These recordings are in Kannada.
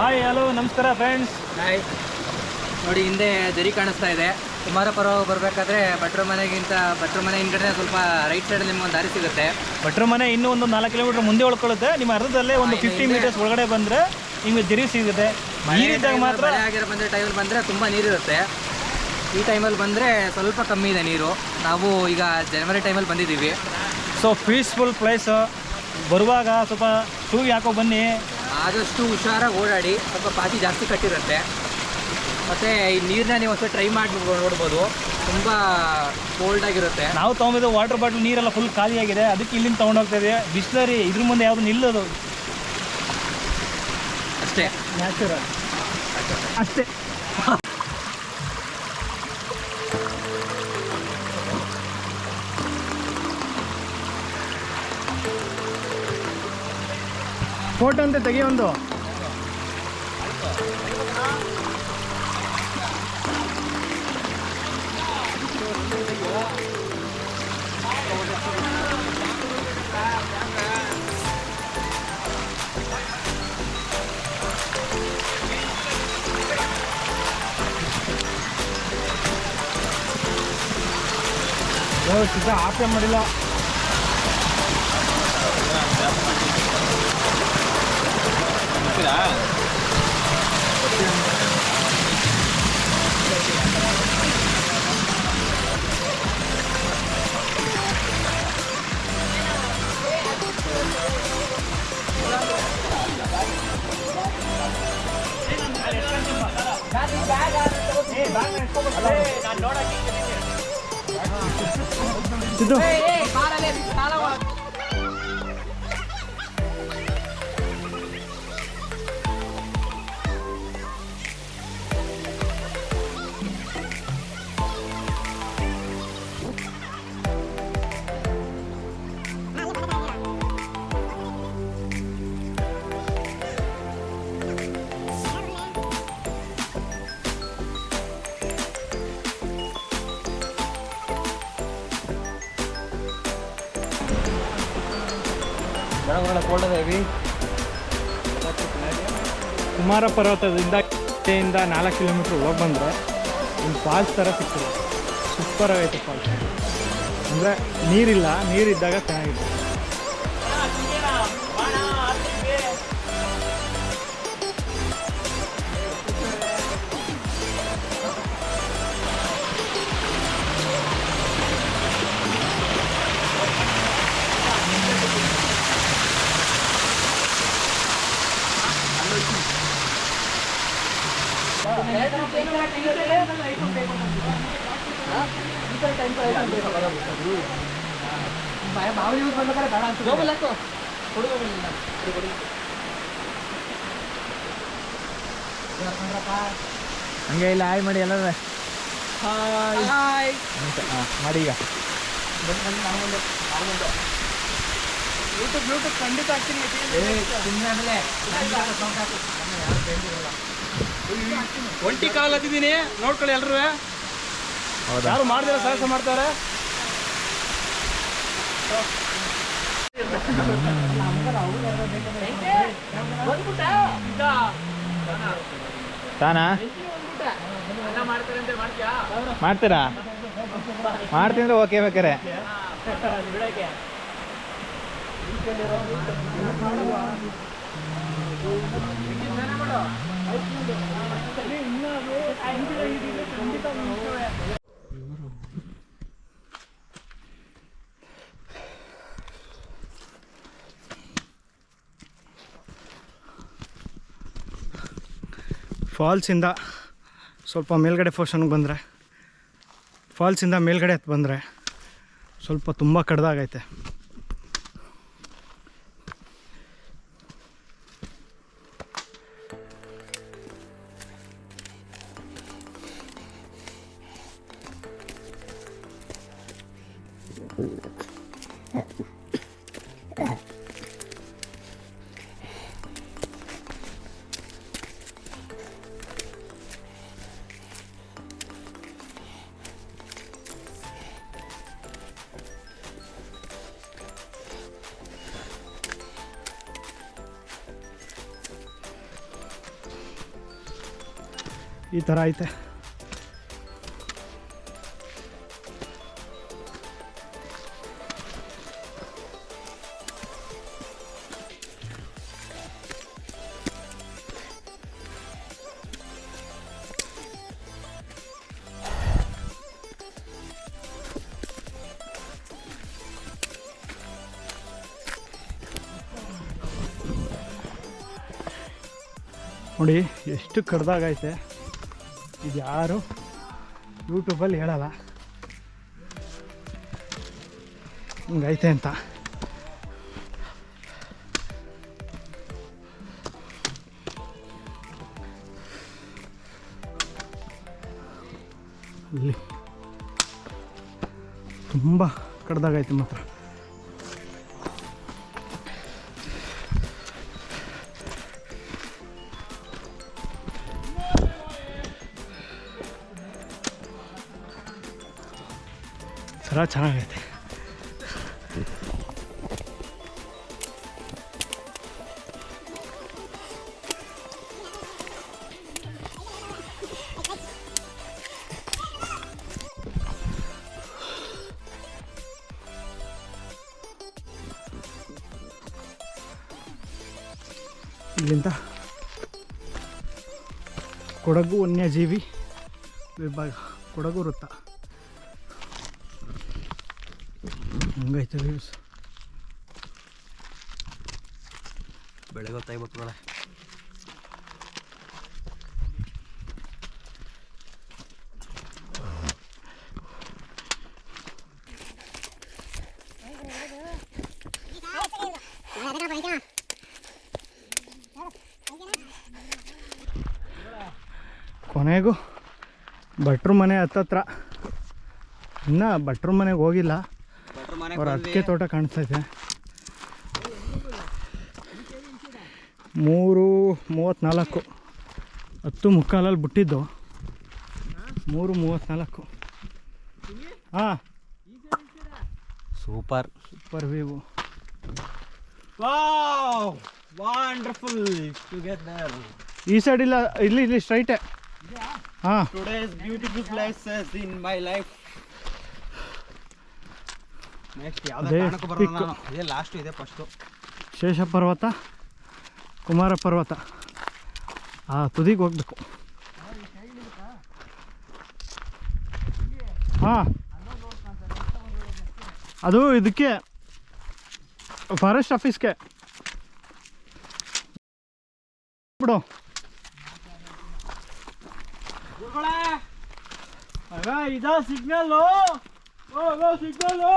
ಹಾಯ್ ಹಲೋ ನಮಸ್ಕಾರ ಫ್ರೆಂಡ್ಸ್ ಹಾಯ್ ನೋಡಿ ಹಿಂದೆ ದರಿ ಕಾಣಿಸ್ತಾ ಇದೆ. ಕುಮಾರಪುರ ಬರಬೇಕಾದ್ರೆ ಭಟ್ರ ಮನೆಗಿಂತ ಭಟ್ರ ಮನೆ ಹಿಂದ್ಗಡೆ ಸ್ವಲ್ಪ ರೈಟ್ ಸೈಡ್ ನಿಮ್ಗೆ ಒಂದು ದಾರಿ ಸಿಗುತ್ತೆ. ಭಟ್ರ ಮನೆ ಇನ್ನೂ ಒಂದು ನಾಲ್ಕು ಕಿಲೋಮೀಟರ್ ಮುಂದೆ ಉಳ್ಕೊಳ್ಳುತ್ತೆ. ನಿಮ್ಮ ಅರ್ಧದಲ್ಲೇ ಒಂದು ಫಿಫ್ಟಿ ಮೀಟರ್ಸ್ ಒಳಗಡೆ ಬಂದರೆ ನಿಮಗೆ ಜರಿ ಸಿಗುತ್ತೆ. ನೀರಿದ್ದಾಗ ಮಾತ್ರ ಮಳೆ ಆಗಿರೋ ಬಂದರೆ ಟೈಮಲ್ಲಿ ಬಂದರೆ ತುಂಬ ನೀರಿರುತ್ತೆ ಈ ಟೈಮಲ್ಲಿ ಬಂದರೆ ಸ್ವಲ್ಪ ಕಮ್ಮಿ ಇದೆ ನೀರು. ನಾವು ಈಗ ಜನವರಿ ಟೈಮಲ್ಲಿ ಬಂದಿದ್ದೀವಿ. ಸೊ ಪೀಸ್ಫುಲ್ ಪ್ಲೇಸು ಬರುವಾಗ ಸ್ವಲ್ಪ ಶೂ ಹಾಕೋ ಬನ್ನಿ. ಆದಷ್ಟು ಹುಷಾರಾಗಿ ಓಡಾಡಿ ಸ್ವಲ್ಪ ಪಾತಿ ಜಾಸ್ತಿ ಕಟ್ಟಿರುತ್ತೆ. ಮತ್ತು ಈ ನೀರನ್ನ ನೀವು ಒಂದ್ಸಲ ಟ್ರೈ ಮಾಡಿ ನೋಡ್ಬೋದು. ತುಂಬ ಕೋಲ್ಡ್ ಆಗಿರುತ್ತೆ. ನಾವು ತೊಗೊಂಡಿದ್ದು ವಾಟರ್ ಬಾಟಲ್ ನೀರೆಲ್ಲ ಫುಲ್ ಖಾಲಿಯಾಗಿದೆ. ಅದಕ್ಕೆ ಇಲ್ಲಿಂದ ತೊಗೊಂಡೋಗ್ತಾ ಇದೆ ಬಿಸ್ಲರಿ ಇದ್ರ ಮುಂದೆ ಯಾವುದು ನಿಲ್ಲೋದು. ಅಷ್ಟೇ. ನ್ಯಾಚುರಲ್ ಅಷ್ಟೇ. ಫೋಟೋ ಅಂತ ತೆಗಿಯೊಂದು ಸಿದ್ಧ ಆಪ್ಯ ಮಾಡಿಲ್ಲ? Ito. Hey! ಸಿದ್ದು ಕುಮಾರ ಪರ್ವತದಿಂದ ಇಂದ ನಾಲ್ಕು ಕಿಲೋಮೀಟ್ರ್ ಹೋಗಿ ಬಂದರೆ ಒಂದು ಫಾಲ್ಸ್ ಥರ ಸಿಗ್ತದೆ. ಸೂಪರ್ ಆಗೈತೆ ಫಾಲ್ಸ್ ಅಂದರೆ ನೀರಿಲ್ಲ, ನೀರಿದ್ದಾಗ ಚೆನ್ನಾಗಿದೆ ಹಂಗೆ ಇಲ್ಲ ಹಾಯ್ ಮಾಡಿ ಎಲ್ಲ ಹಾಯ್ ಹಾಂ ಮಾಡಿ ಈಗ. ಯೂಟ್ಯೂಬ್ ಯೂಟ್ಯೂಬ್ ಖಂಡಿತ ಹಾಕ್ತೀನಿ. ಒಂಟಿ ಕಾಲ್ ಹತ್ತಿದ್ದೀನಿ ನೋಡ್ಕೊಳ್ಳಿ ಎಲ್ರು. ಯಾರು ಮಾಡಿದ್ರೆ ಸಾಹಸ ಮಾಡ್ತಾರೆ? ತಾನಾ? ಮಾಡ್ತೀರಾ? ಮಾಡ್ತೀನಿ ಓಕೆ ಬೇಕಾರೆ ಫಾಲ್ಸಿಂದ ಸ್ವಲ್ಪ ಮೇಲ್ಗಡೆ ಪೋರ್ಷನ್ಗೆ ಬಂದರೆ ಫಾಲ್ಸಿಂದ ಮೇಲ್ಗಡೆ ಬಂದರೆ ಸ್ವಲ್ಪ ತುಂಬ ಕಡ್ದಾಗೈತೆ ಈ ಥರ ಐತೆ. ನೋಡಿ ಎಷ್ಟು ಕಡ್ದಾಗೈತೆ ಇದು ಯಾರು? ಯೂಟ್ಯೂಬಲ್ಲಿ ಹೇಳಲ್ಲ. ಹಿಂಗೈತೆ ಅಂತ. ತುಂಬ ಕಡ್ದಾಗೈತೆ ಮಾತ್ರ. ಥರ ಚೆನ್ನಾಗೈತೆ ಇಲ್ಲಿಂದ ಕೊಡಗು ವನ್ಯಜೀವಿ ವಿಭಾಗ ಕೊಡಗು ವೃತ್ತ ಹಂಗೈತೆ ವ್ಯೂಸ್ ಬೆಳಗ್ಗೆ ಹೊತ್ತಾಗ್ಬೇಕು ನೋಡ ಕೊನೆಗೂ ಭಟ್ರು ಮನೆ ಹತ್ತತ್ರ. ಇನ್ನ ಭಟ್ರು ಮನೆಗೆ ಹೋಗಿಲ್ಲ. ಅವ್ರ ಅಡಿಕೆ ತೋಟ ಇದೆ. ಮೂರು ಮೂವತ್ತ್ನಾಲ್ಕು ಹತ್ತು ಮುಕ್ಕಾಲಲ್ಲಿ ಬಿಟ್ಟಿದ್ದು. ಮೂರು ಮೂವತ್ತ್ನಾಲ್ಕು ಹಾಂ. Super. Super view. Wonderful wonderful together. ಈ ಸೈಡ್ ಇಲ್ಲ ಇಲ್ಲಿ ಇಲ್ಲಿ ಸ್ಟ್ರೈಟೇ. ಹಾಂ. Today's beautiful places in my life next ಯಾವ್ದೋ ಅದೇ ಕಾರಣಕ್ಕೂ ಬರೋಣ pick. ನಾನು. ಇದೇ ಲಾಸ್ಟು ಇದೆ ಫಸ್ಟು ಶೇಷ ಪರ್ವತ ಕುಮಾರ ಪರ್ವತ. ಆ ತುದಿಗೆ ಹೋಗ್ಬೇಕು. ಹಾ. ಅದು ಇದಕ್ಕೆ ಫಾರೆಸ್ಟ್ ಆಫೀಸ್ಗೆ ಬಿಡು. ಇದ ಇದಾ ಸಿಗ್ನಲ್ ಸಿಗ್ನಲ್ಲು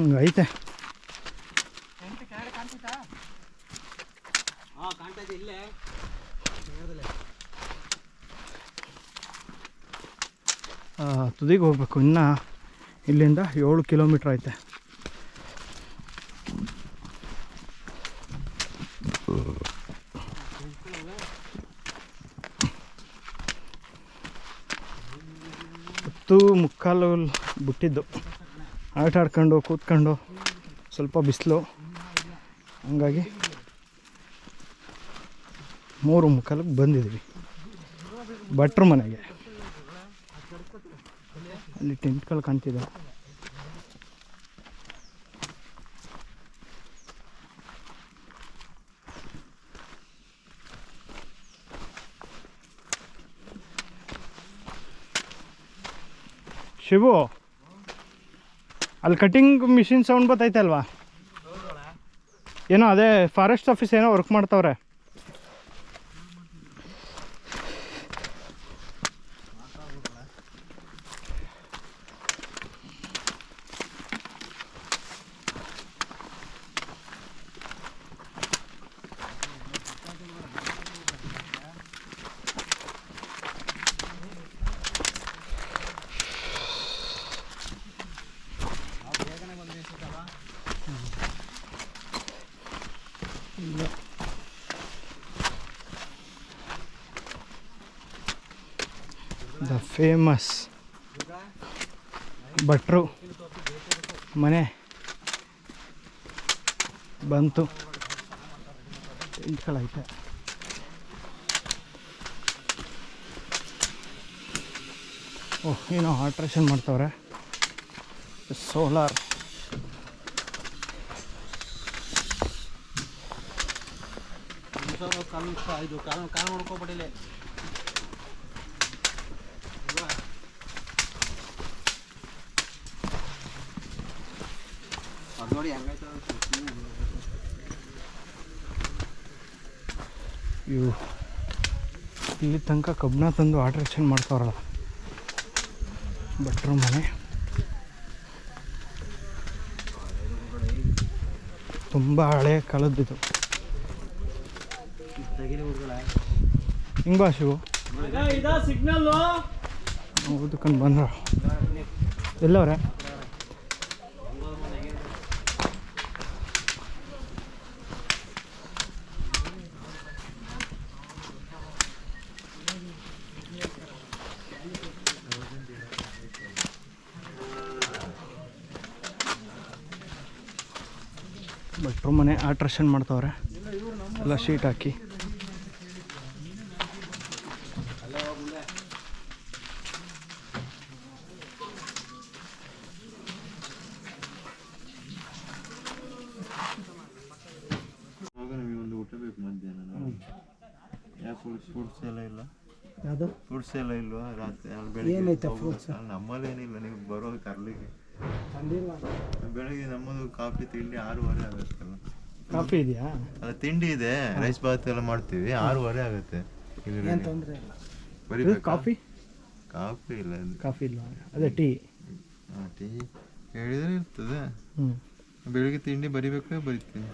ಹಿಂಗೈತೆ ಇಲ್ಲೇ. ತುದಿಗೆ ಹೋಗ್ಬೇಕು ಇನ್ನು ಇಲ್ಲಿಂದ ಏಳು ಕಿಲೋಮೀಟ್ರ್ ಐತೆ. ಹತ್ತು ಮುಕ್ಕಾಲು ಬಿಟ್ಟಿದ್ದು. ಆಟ ಆಡ್ಕೊಂಡು, ಕೂತ್ಕೊಂಡು, ಸ್ವಲ್ಪ ಬಿಸಿಲು. ಹಂಗಾಗಿ ಮೂರು ಮುಖಾಲಕ್ಕೆ ಬಂದಿದ್ವಿ. ಭಟ್ರ ಮನೆಗೆ. ಅಲ್ಲಿ ಟೆಂಟ್ಗಳು ಕಾಣ್ತಿದೆ ಶಿವು. ಅಲ್ಲಿ ಕಟಿಂಗ್ ಮಿಷಿನ್ ಸೌಂಡ್ ಬರ್ತೈತೆ ಅಲ್ವಾ? ಏನೋ ಅದೇ ಫಾರೆಸ್ಟ್ ಆಫೀಸ್ ಏನೋ ವರ್ಕ್ ಮಾಡ್ತಾವ್ರೆ. ಫೇಮಸ್ ಭಟ್ರು ಮನೆ ಬಂತು. ಇಟ್ಕೊಳ್ಳೈತೆ ಓಹ್ ಏನೋ ಆಲ್ಟ್ರೇಷನ್ ಮಾಡ್ತವ್ರೆ. ಸೋಲಾರ್. ಇದು ಕಾಲು ಕಾಲು ನೋಡ್ಕೊಬಿಟ್ಟಿಲ್ಲ ಅದು ನೋಡಿ ಇವು ಇಲ್ಲಿ ತನಕ ಕಬ್ಬಣ ತಂದು ಆಟ್ರಾಕ್ಷನ್ ಮಾಡ್ತಾವ್ರಲ್ಲ. ಭಟ್ರು ಮನೆ. ತುಂಬ ಹಳೆ ಕಾಲದ್ದಿದು ಹಿಂಗ ಶಿವು. ಓದ್ಕೊಂಡು ಬಂದ್ರ? ಎಲ್ಲವ್ರೆ? ಭಟ್ರು ಮನೆ ಆಲ್ಟ್ರೇಷನ್ ಮಾಡ್ತಾವ್ರೆ. ಎಲ್ಲ ಶೀಟ್ ಹಾಕಿ ಇವಾಗ ನಮಗೆ ಒಂದು ಊಟ ಬೇಕು ಮಧ್ಯಾಹ್ನ ಯಾಕೆ ಫುಡ್ಸ್ ಫುಡ್ಸ್ ಎಲ್ಲ ಇಲ್ಲ ಯಾವುದು ಫ್ರೂಟ್ಸ್ ಎಲ್ಲ ಇಲ್ವಾ? ರಾತ್ರಿ ಅಲ್ಲಿ ಬೆಳಿಗ್ಗೆ ಏನೈತೆ ಹೋಗ್ಬೇಕು. fruits? ಅಲ್ಲಿ ನಮ್ಮಲ್ಲಿ ಏನಿಲ್ಲ ನೀವು ಬರೋದು ಕರ್ಲಿಕ್ಕೆ ಬೆಳಗ್ಗೆ ನಮ್ಮದು ಕಾಫಿ ತಿಂಡಿ ಆರೂವರೆ ಆಗುತ್ತೆ ಕಾಫಿ ಇದೆಯಾ? ಅದು ತಿಂಡಿ ಇದೆ. ರೈಸ್ ಬಾತ್ ಎಲ್ಲ ಮಾಡ್ತೀವಿ. ಆರೂವರೆ ಆಗುತ್ತೆ ಇಲ್ಲಿ ready. ತೊಂದರೆ ಇಲ್ಲ. ಬರಿಬೇಕಾ? ಕಾಫಿ? ಕಾಫಿ ಇಲ್ಲ ಇದು. ಕಾಫಿ ಇಲ್ಲ ಅದೇ ಟೀ. ಆ, ಟೀ ಹೇಳಿದ್ರೆ ಇರ್ತದೆ. ಹ್ಞೂ ಬೆಳಿಗ್ಗೆ ತಿಂಡಿ ಬರಿಬೇಕು? ಬರಿತೀನಿ.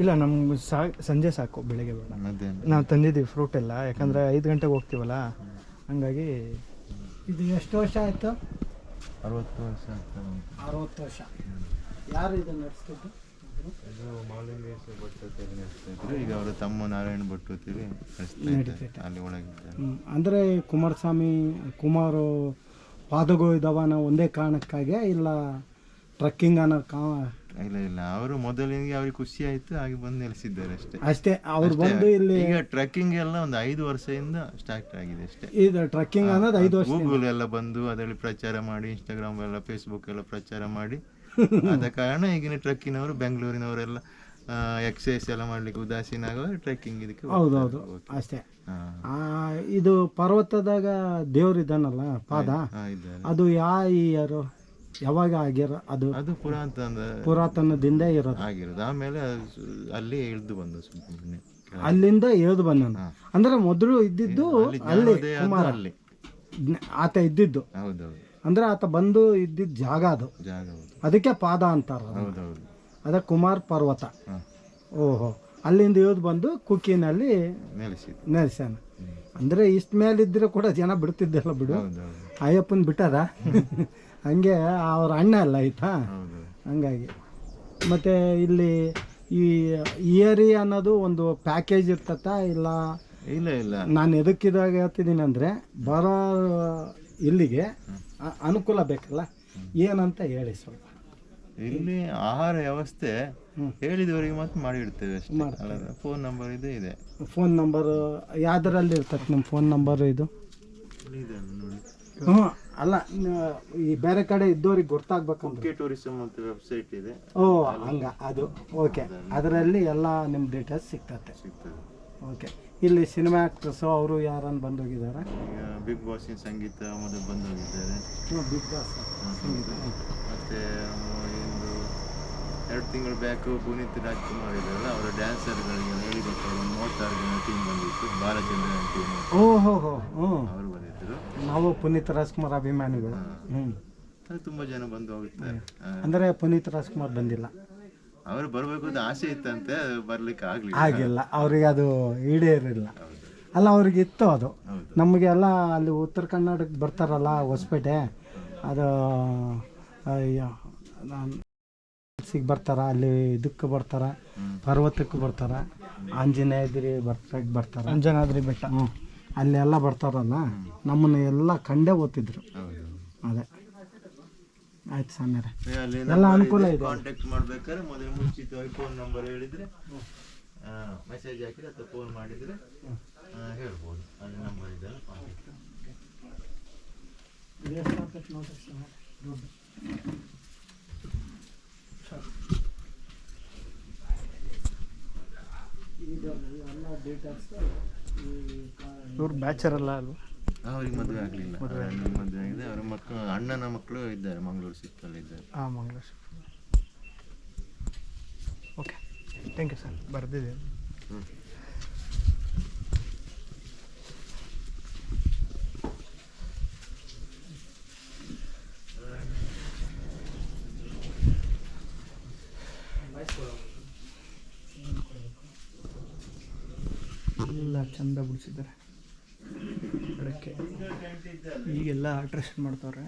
ಇಲ್ಲ ನಮ್ಗೆ ಸಾ ಸಂಜೆ ಸಾಕು. ಬೆಳಿಗ್ಗೆ ಬೇಡ. ಮಧ್ಯಾಹ್ನ. ನಾವು ತಂದಿದ್ದೀವಿ ಫ್ರೂಟ್ ಎಲ್ಲ. ಯಾಕಂದರೆ ಐದು ಗಂಟೆಗೆ ಹೋಗ್ತೀವಲ್ಲ? ಹಂಗಾಗಿ ಇದು ಎಷ್ಟು ವರ್ಷ ಆಯಿತು? ಅರವತ್ತು ವರ್ಷ ಆಗ್ತದೆ ಅರವತ್ತು ವರ್ಷ. ಯಾರು ಇದನ್ನು ನಡೆಸ್ತಿದ್ದು? ಇದು ಮಾಲಿಂಗೇಶ ಭಟ್ ಅಂತ ಹೇಳಿ ನಡೆಸ್ತಾ ಇದ್ರು ಈಗ ಅವರ ತಮ್ಮ ನಾರಾಯಣ ಭಟ್ ಅಂತೇಳಿ ನಡೆಸ್ತಾ ಅಲ್ಲಿ ಒಳಗಿದ್ದಾರೆ. ಅಂದ್ರೆ ಕುಮಾರಸ್ವಾಮಿ ಕುಮಾರು ಪಾದಗಳು ಇದಾವನ ಒಂದೇ ಕಾರಣಕ್ಕಾಗಿ ಇಲ್ಲ ಟ್ರಕ್ಕಿಂಗ್ ಅನ್ನೋ ಕಾ ಇಲ್ಲ ಇಲ್ಲ. ಅವರು ಮೊದಲಿಗೆ ಅವ್ರಿಗೆ ಖುಷಿ ಆಯ್ತು ಹಾಗೆ ಬಂದು ನೆಲೆಸಿದ್ದಾರೆ ಅಷ್ಟೇ. ಅಷ್ಟೇ ಅವ್ರು. ಬಂದು ಇಲ್ಲಿ ಈಗ ಟ್ರೆಕ್ಕಿಂಗ್ ಎಲ್ಲ ಒಂದು ಐದು ವರ್ಷದಿಂದ ಸ್ಟಾರ್ಟ್ ಆಗಿದೆ ಅಷ್ಟೇ. ಇದು ಟ್ರಕ್ಕಿಂಗ್ ಅನ್ನೋದು ಐದು ವರ್ಷ ಗೂಗಲ್ ಎಲ್ಲ ಬಂದು ಅದರಲ್ಲಿ ಪ್ರಚಾರ ಮಾಡಿ ಇನ್ಸ್ಟಾಗ್ರಾಮ್ ಎಲ್ಲ ಫೇಸ್ಬುಕ್ ಎಲ್ಲ ಪ್ರಚಾರ ಮಾಡಿ. ಆದ ಕಾರಣ ಈಗಿನ ಟ್ರಕ್ಕಿನವರು ಬೆಂಗಳೂರಿನವರೆಲ್ಲ ಎಕ್ಸಸೈಸ್ ಎಲ್ಲ ಮಾಡ್ಲಿಕ್ಕೆ ಉದಾಸೀನ ಆಗುವಾಗ ಟ್ರೆಕ್ಕಿಂಗ್ ಇದಕ್ಕೆ ಹೌದೌದು ಅಷ್ಟೇ. ಇದು ಪರ್ವತದಾಗ ದೇವ್ರು ಇದ್ದಾನಲ್ಲ ಪಾದ ಅದು ಯಾ ಇಯರು ಯಾವಾಗ ಆಗಿರ ಅದು ಅದು ಪುರಾತನ ಪುರಾತನದಿಂದ ಇರೋದು. ಆಗಿರೋದು. ಆಮೇಲೆ ಅಲ್ಲಿ ಇಳಿದು ಬಂದು ಸುಮ್ಮನೆ ಅಲ್ಲಿಂದ ಇಳಿದು ಬಂದ ಅಂದ್ರೆ ಮೊದಲು ಇದ್ದಿದ್ದು ಅಲ್ಲಿ ಕುಮಾರ. ಅಲ್ಲಿ. ಆತ ಇದ್ದಿದ್ದು. ಹೌದೌದು. ಅಂದ್ರೆ ಆತ ಬಂದು ಇದ್ದಿದ್ದ ಜಾಗ ಅದು. ಜಾಗ ಅದಕ್ಕೆ ಪಾದ ಅಂತಾರ ಹೌದೌದು. ಅದ ಕುಮಾರ್ ಪರ್ವತ. ಓಹೋ. ಅಲ್ಲಿಂದ ಇಳಿದು ಬಂದು ಕುಕ್ಕಿನಲ್ಲಿ ನೆಲೆಸ ನೆಲೆಸ್ಯಾನ. ಅಂದ್ರೆ ಇಷ್ಟ ಮೇಲಿದ್ದರೆ ಕೂಡ ಜನ ಬಿಡ್ತಿದ್ದಲ್ಲ ಬಿಡು. ಅಯ್ಯಪ್ಪನ್ ಬಿಟ್ಟದ? ಹಂಗೆ ಅವ್ರ ಅಣ್ಣ ಅಲ್ಲ ಆಯ್ತಾ? ಹಂಗಾಗಿ. ಮತ್ತು ಇಲ್ಲಿ ಈ ಇಯರಿ ಅನ್ನೋದು ಒಂದು ಪ್ಯಾಕೇಜ್ ಇರ್ತತ ಇಲ್ಲ ಇಲ್ಲ ಇಲ್ಲ. ನಾನು ಎದಕ್ಕಿದಾಗ ಹೇಳ್ತಿದ್ದೀನಿ ಅಂದರೆ ಬರೋ ಇಲ್ಲಿಗೆ ಅನುಕೂಲ ಬೇಕಲ್ಲ? ಏನಂತ ಹೇಳಿ ಸ್ವಲ್ಪ. ಇಲ್ಲಿ ಆಹಾರ ವ್ಯವಸ್ಥೆ. ಹೇಳಿದವರಿಗೆ ಮಾತ್ರ ಮಾಡಿಡ್ತೇವೆ ಅಷ್ಟೇ. ಫೋನ್ ನಂಬರ್ ಇದು ಇದೆ. ಫೋನ್ ನಂಬರ್ ಯಾವ್ದರಲ್ಲಿ ಇರ್ತದೆ ನಿಮ್ಮ ಫೋನ್ ನಂಬರ್ ಇದು? ನೋಡಿ. ಹ್ಞೂ ಅಲ್ಲ ಈ ಬೇರೆ ಕಡೆ ಇದ್ದವ್ರಿಗೆ ಗೊತ್ತಾಗ್ಬೇಕಂದ್ರೆ. ಕುಕ್ಕೆ ಟೂರಿಸಂ ಅಂತ ವೆಬ್ಸೈಟ್ ಇದೆ. ಓ ಹಂಗ ಅದು ಓಕೆ. ಅದರಲ್ಲಿ ಎಲ್ಲ ನಿಮ್ಮ ಡೀಟೇಲ್ಸ್ ಸಿಗ್ತತೆ. ಸಿಗ್ತದೆ. ಓಕೆ. ಇಲ್ಲಿ ಸಿನಿಮಾ ಆ್ಯಕ್ಟ್ರಸ್ಸು ಅವರು ಯಾರನ್ನು ಬಂದೋಗಿದ್ದಾರೆ? ಈಗ ಬಿಗ್ ಬಾಸಿನ ಸಂಗೀತ ಮೊದಲು ಬಂದೋಗಿದ್ದಾರೆ. ಬಿಗ್ ಬಾಸ್ ಮತ್ತೆ ಇಂದು ಎರಡು ತಿಂಗಳು ಬ್ಯಾಕ್ ಪುನೀತ್ ರಾಜ್ಕುಮಾರ್ ಇದ್ದಾರಲ್ಲ ಅವರ ಡ್ಯಾನ್ಸರ್ಗಳಿಗೆ ಹೇಳಿಕೊಟ್ಟು ಒಂದು ಮೂವತ್ತಾರು ಜನ ಟೀಮ್ ಬಂದಿತ್ತು ಬಾಲಚಂದ್ರನ್ ಟೀಮ್ ಓ ಹೋ ಹೋ ಹ್ಞೂ ಅವರು ಬಂದಿದ್ದರು ನಾವು ಪುನೀತ್ ರಾಜ್ಕುಮಾರ್ ಅಭಿಮಾನಿಗಳು. ಹ್ಞೂ ತುಂಬಾ ಜನ ಬಂದು ಹೋಗುತ್ತಾರೆ ಅಂದ್ರೆ ಪುನೀತ್ ರಾಜ್ಕುಮಾರ್ ಬಂದಿಲ್ಲ. ಅವರು ಬರಬೇಕು ಅಂತ ಆಸೆ ಇತ್ತಂತೆ ಬರ್ಲಿಕ್ಕೆ ಆಗ್ಲಿಲ್ಲ. ಆಗಿಲ್ಲ. ಅವ್ರಿಗೆ ಅದು ಈಡೇರಿಲ್ಲ. ಅಲ್ಲ ಅವ್ರಿಗೆ ಇತ್ತು ಅದು. ನಮಗೆಲ್ಲ ಅಲ್ಲಿ ಉತ್ತರ ಕರ್ನಾಟಕಕ್ಕೆ ಬರ್ತಾರಲ್ಲ ಹೊಸಪೇಟೆ ಅದು ಸಿಗ್ ಬರ್ತಾರ ಅಲ್ಲಿ ಇದಕ್ಕೆ ಬರ್ತಾರ ಪರ್ವತಕ್ಕೆ ಬರ್ತಾರ ಆಂಜನೇಯದ್ರಿ ಬರ್ತಾ ಬರ್ತಾರ. ಅಂಜನಾದ್ರಿ ಬೆಟ್ಟ. ಹ್ಞೂ ಅಲ್ಲೆಲ್ಲ ಬರ್ತಾರಲ್ಲ ನಮ್ಮನ್ನ ಎಲ್ಲ ಕಂಡೇ ಓದ್ತಿದ್ರು. ಹೌದು ಅದೇ. ಆಯ್ತು ಸಣ್ಣರೆ. ಎಲ್ಲ ಅನುಕೂಲ ಇದೆ. ಕಾಂಟ್ಯಾಕ್ಟ್ ಮಾಡ್ಬೇಕಾದ್ರೆ ಮೊದಲು ಮುಂಚಿತವಾಗಿ ಫೋನ್ ನಂಬರ್ ಹೇಳಿದ್ರೆ ಮೆಸೇಜ್ ಹಾಕಿದ್ರೆ ಅಥವಾ ಫೋನ್ ಮಾಡಿದರೆ ಹೇಳ್ಬೋದು. ಅಲ್ಲಿ ನಂಬರ್ ಇದೆಲ್ಲ ಕಾಂಟ್ಯಾಕ್ಟ್ ಇವ್ರು ಬ್ಯಾಚರ್ ಅಲ್ಲ ಅಲ್ವಾ ಅವ್ರಿಗೆ ಮದುವೆ ಆಗಲಿಲ್ಲ. ಮದುವೆ ಆಗಿದೆ. ಅವರ ಮಕ್ಕಳು ಅಣ್ಣನ ಮಕ್ಕಳು ಇದ್ದಾರೆ ಮಂಗಳೂರು ಸಿಕ್ಕಲ್ಲಿ ಇದ್ದಾರೆ. ಹಾಂ Mangaluru okay thank you sir ಬರ್ದಿದೆ. ಎಲ್ಲ ಚಂದ ಬಿಡಿಸಿದ್ದಾರೆ. ಅದಕ್ಕೆ ಈಗೆಲ್ಲ ಆಲ್ಟ್ರೇಷನ್ ಮಾಡ್ತವ್ರೆ.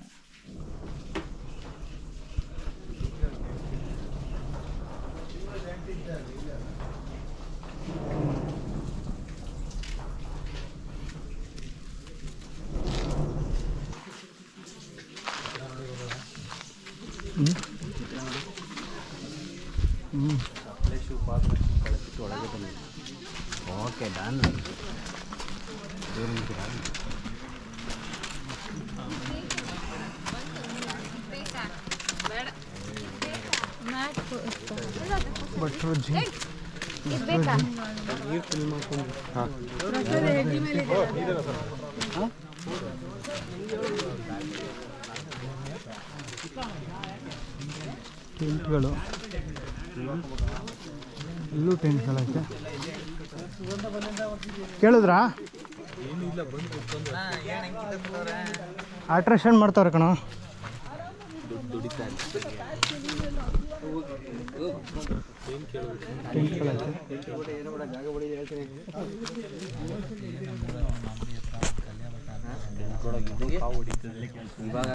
ಹ್ಞೂ ಓಕೆ ಡನ್ ಭಟ್ರು ಜಿ ಟೆಂಟ್ಗಳು. ಇಲ್ಲೂ ಟೆಂಟ್ಗಳೈತೆ ಕೇಳಿದ್ರಾ? ಆಲ್ಟ್ರೇಷನ್ ಮಾಡ್ತಾವ್ರೆ ಕಣ. ಟೆಂಟ್ಗಳೈತೆ ಇವಾಗ